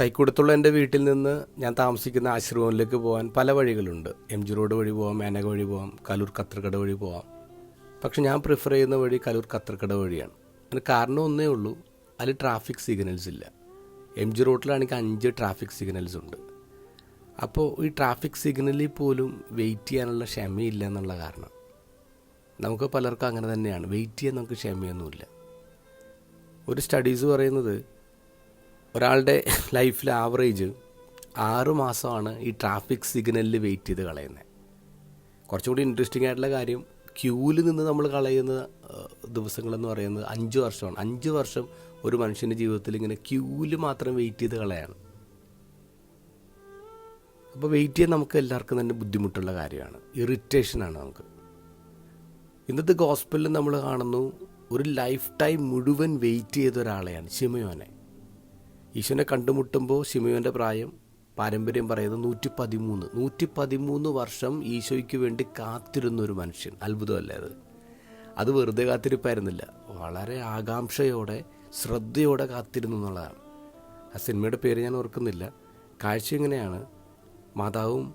തൈക്കുടത്തുള്ള എന്റെ വീട്ടിൽ നിന്ന് ഞാൻ താമസിക്കുന്ന ആശ്രമത്തിലേക്ക് പോകാൻ പല വഴികളുണ്ട്. എം ജി റോഡ് വഴി പോകാം മേനക വഴി പോകാം കലൂർ കത്രക്കട വഴി പോകാം പക്ഷെ ഞാൻ പ്രിഫർ ചെയ്യുന്ന വഴി കലൂർ കത്രക്കട വഴിയാണ്. അതിന് കാരണം ഒന്നേ ഉള്ളൂ അതിൽ ട്രാഫിക് സിഗ്നൽസ് ഇല്ല. എം ജി റോഡിലാണെങ്കിൽ അഞ്ച് ട്രാഫിക് സിഗ്നൽസ് ഉണ്ട്. അപ്പോൾ ഈ ട്രാഫിക് സിഗ്നലിൽ പോലും വെയിറ്റ് ചെയ്യാനുള്ള ക്ഷമയില്ല എന്നുള്ള കാരണം. നമുക്ക് പലർക്കും അങ്ങനെ തന്നെയാണ്. വെയിറ്റ് ചെയ്യാൻ നമുക്ക് ക്ഷമയൊന്നുമില്ല. ഒരു സ്റ്റഡീസ് പറയുന്നത് ഒരാളുടെ ലൈഫിൽ ആവറേജ് ആറ് മാസമാണ് ഈ ട്രാഫിക് സിഗ്നലിൽ വെയിറ്റ് ചെയ്ത് കളയുന്നത് കുറച്ചും കൂടി ഇൻട്രസ്റ്റിംഗ് ആയിട്ടുള്ള കാര്യം ക്യൂവിൽ നിന്ന് നമ്മൾ കളയുന്ന ദിവസങ്ങളെന്ന് പറയുന്നത് അഞ്ച് വർഷമാണ്. അഞ്ച് വർഷം ഒരു മനുഷ്യന്റെ ജീവിതത്തിൽ ഇങ്ങനെ ക്യൂവിൽ മാത്രം വെയിറ്റ് ചെയ്ത് കളയാണ്. അപ്പോൾ വെയിറ്റ് ചെയ്യാൻ നമുക്ക് എല്ലാവർക്കും തന്നെ ബുദ്ധിമുട്ടുള്ള കാര്യമാണ്. ഇറിറ്റേഷനാണ് നമുക്ക്. ഇന്നത്തെ ഗോസ്പലിൽ നമ്മൾ കാണുന്നു ഒരു ലൈഫ് ടൈം മുഴുവൻ വെയിറ്റ് ചെയ്ത ഒരാളെയാണ് ശിമയോനെ ഈശോനെ കണ്ടുമുട്ടുമ്പോൾ ശിമയോന്റെ പ്രായം പാരമ്പര്യം പറയുന്നത് നൂറ്റി പതിമൂന്ന് നൂറ്റി പതിമൂന്ന് വർഷം ഈശോയ്ക്ക് വേണ്ടി കാത്തിരുന്ന ഒരു മനുഷ്യൻ അത്ഭുതമല്ലേ അത്? അത് വെറുതെ കാത്തിരിപ്പായിരുന്നില്ല. വളരെ ആകാംക്ഷയോടെ ശ്രദ്ധയോടെ കാത്തിരുന്നു എന്നുള്ളതാണ്. ആ സിനിമയുടെ പേര് ഞാൻ ഓർക്കുന്നില്ല. കാഴ്ച ഇങ്ങനെയാണ്. മാതാവും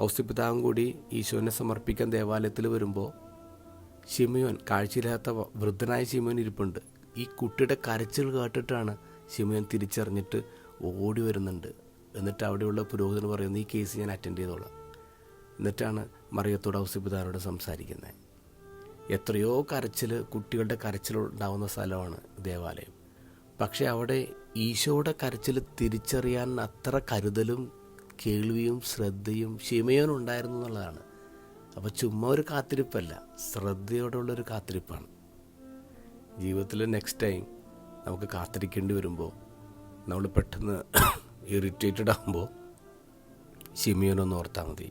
ഔസിപിതാവും കൂടി ഈശോനെ സമർപ്പിക്കാൻ ദേവാലയത്തിൽ വരുമ്പോൾ ശിമയോൻ കാഴ്ചയില്ലാത്ത വൃദ്ധനായ ശിമയോൻ ഇരിപ്പുണ്ട്. ഈ കുട്ടിയുടെ കരച്ചിൽ കേട്ടിട്ടാണ് ഷിമയോൻ തിരിച്ചറിഞ്ഞിട്ട് ഓടി വരുന്നുണ്ട്. എന്നിട്ട് അവിടെയുള്ള പുരോഹിതൻ പറയുന്നു ഈ കേസ് ഞാൻ അറ്റൻഡ് ചെയ്തോളാം. എന്നിട്ടാണ് മറിയത്തോട് ഔസിപിതാനോട് സംസാരിക്കുന്നത്. എത്രയോ കരച്ചിൽ കുട്ടികളുടെ കരച്ചിൽ ഉണ്ടാവുന്ന സ്ഥലമാണ് ദേവാലയം. പക്ഷേ അവിടെ ഈശോയുടെ കരച്ചിൽ തിരിച്ചറിയാൻ അത്ര കരുതലും കേൾവിയും ശ്രദ്ധയും ഷിമയോനും ഉണ്ടായിരുന്നു എന്നുള്ളതാണ്. അപ്പോൾ ചുമ്മാ ഒരു കാത്തിരിപ്പല്ല ശ്രദ്ധയോടുള്ളൊരു കാത്തിരിപ്പാണ്. ജീവിതത്തിൽ നെക്സ്റ്റ് ടൈം നമുക്ക് കാത്തിരിക്കേണ്ടി വരുമ്പോൾ നമ്മൾ പെട്ടെന്ന് ഇറിറ്റേറ്റഡ് ആകുമ്പോൾ ഷിമിയോനൊന്ന് ഓർത്താൽ മതി.